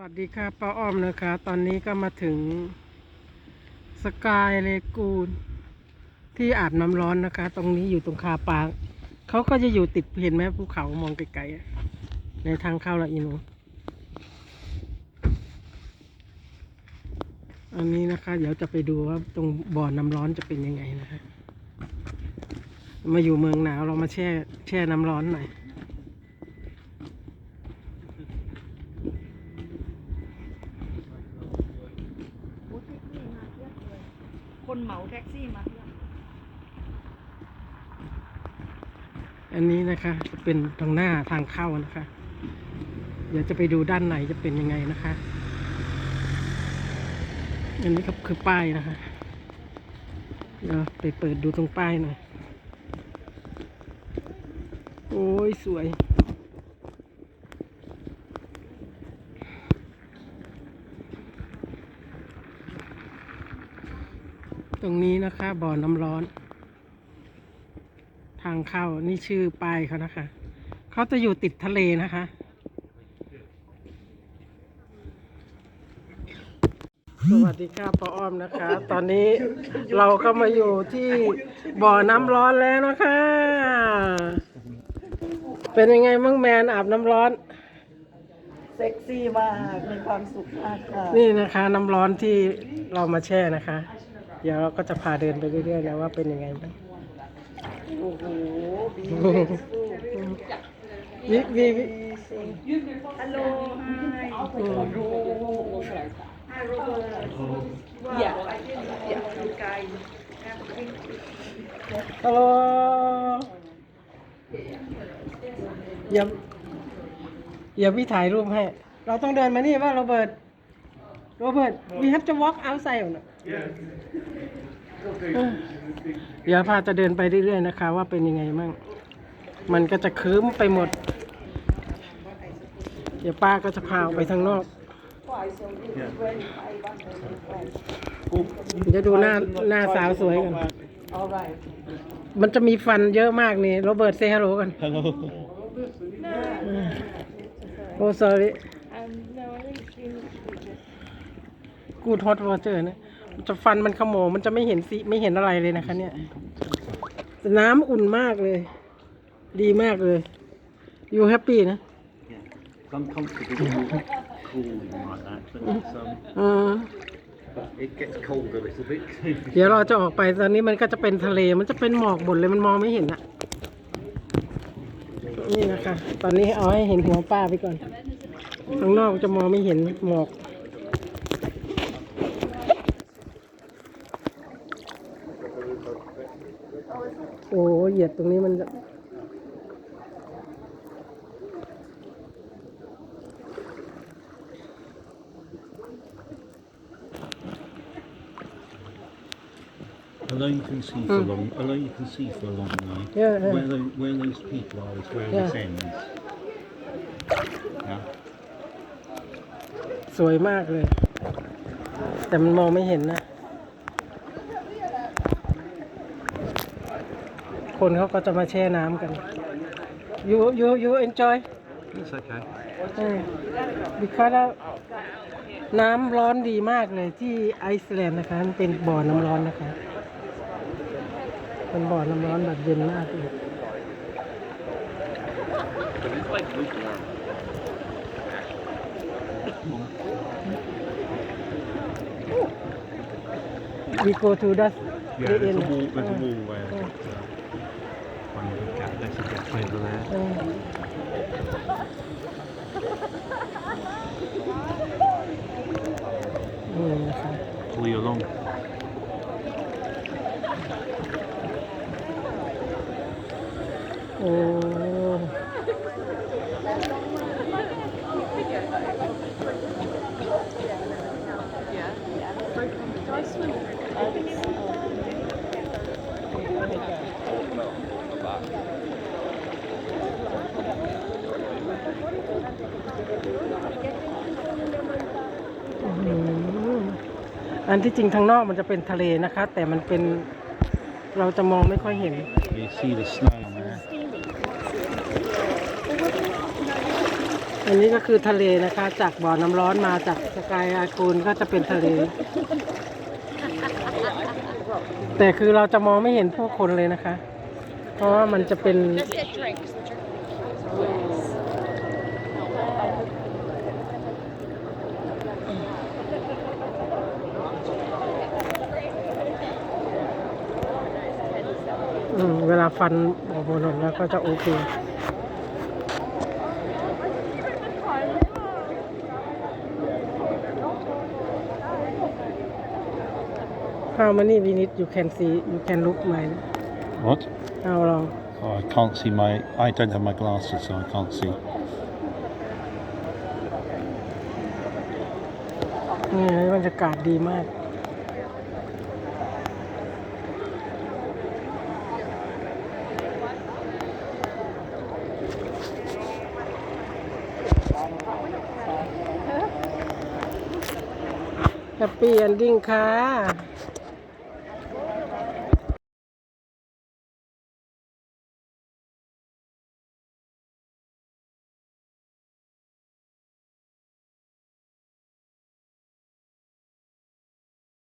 วัสดีค่ะป้าอ้อมนะคะ ตอนนี้ก็มาถึงสกายเลกูนที่อาบน้ำร้อนนะคะ ตรงนี้อยู่ตรงคาปางเขาก็จะอยู่ติดเห็นไหมภูเขามองไกลๆในทางเข้าละอีโนอันนี้นะคะ เดี๋ยวจะไปดูว่าตรงบ่อน้ำร้อนจะเป็นยังไงนะคะมาอยู่เมืองหนาวเรามาแช่แช่น้ำร้อนหน่อย โอ้แท็กซี่มาเทียบเลย คนเหมาแท็กซี่มาเทียบอันนี้นะคะจะเป็นตรงหน้าทางเข้านะคะ เดี๋ยวจะไปดูด้านในจะเป็นยังไงนะคะ อันนี้ก็คือป้ายนะคะเดี๋ยวไปเปิดดูตรงป้ายหน่อย โอ้ยสวย ตรงนี้นะคะ บ่อน้ำร้อน ทางเข้านี่ชื่อป้ายเขานะคะ เขาจะอยู่ติดทะเลนะคะ สวัสดีค่ะป้าอ้อมนะคะ ตอนนี้เราก็มาอยู่ที่บ่อน้ำร้อนแล้วนะคะ เป็นยังไงมั่งแมนอาบน้ำร้อนเซ็กซี่มาก มีความสุขมากค่ะ นี่นะคะ น้ำร้อนที่เรามาแช่นะคะ เดี๋ยวเราก็จะพาเดินไปเรื่อยๆแล้วว่าเป็นยังไงบ้างโอ้โหบีวิวิวิฮัลโหลไฮอืมอย่าอย่าดูไกลฮัลโหลอย่าอย่าพี่ถ่ายรูปให้ เราต้องเดินมานี่ว่าโรเบิร์ต โรเบิร์ต we have to walk outside นะ เออเดี๋ยวพาจะเดินไปเรื่อยๆนะคะ ว่าเป็นยังไงมั่ง มันก็จะคืมไปหมด เดี๋ยวป้าก็จะพาออกไปทางนอก เดี๋ยวดูหน้าหน้าสาวสวยกันเอาไรมันจะมีฟันเยอะมากนี่โรเบิร์ตเซฮัลโหลกัน Hello. โอ้ sorry กูทอดวอเจอร์นะมัน จะฟันมันขโมงมันจะไม่เห็นสีไม่เห็นอะไรเลยนะคะ เนี่ยแต่น้ำอุ่นมากเลย ดีมากเลยอยู่แฮปปี้นะ It's uncomfortable cooling like that, but it's, um, เออ it gets cold a little bit. เดี๋ยวเราจะออกไปตอนนี้มันก็จะเป็นทะเลมันจะเป็นหมอกหมดเลยมันมองไม่เห็นอะนี่นะคะ ตอนนี้เอาให้เห็นหัวป้าไปก่อนข้างนอกจะมองไม่เห็นหมอก โอ้เหยียดตรงนี้มันจะ Although you can see for a long, although you can see for a long way, Yeah, yeah. where, those, where those people are is where Yeah. this ends. Yeah. สวยมากเลย แต่มันมองไม่เห็นนะ คนเขาก็จะมาแช่น้ำกัน you you you enjoy It's okay. อืม because of น้ำร้อนดีมากเลยที่ไอซ์แลนด์นะคะมันเป็นบ่อน้ำร้อนนะคะเป็นบ่อน้ำร้อนแบบเย็นมากเลย we go to the Yeah, the there's a end. wall, there's a Uh, wall there. uh. The gap, there's a gap over there. อืมนี่นะคะ Pull you along. โอ้อื้อหือ อันที่จริงทางนอกมันจะเป็นทะเลนะคะ แต่มันเป็นเราจะมองไม่ค่อยเห็น You see the snow there. เออันนี้ก็คือทะเลนะคะ จากบ่อน้ำร้อนมาจากสกายอากูลก็จะเป็นทะเล แต่คือเราจะมองไม่เห็นผู้คนเลยนะคะ เพราะว่ามันจะเป็นอืม เวลาฟันออกบนถนนแล้วก็จะโอเค How many minutes you can see you can look mine What? How long Oh, I can't see my. I don't have my glasses, so I can't see. นี่บรรยากาศดีมาก แฮปปี้เอนดิ้งค่ะ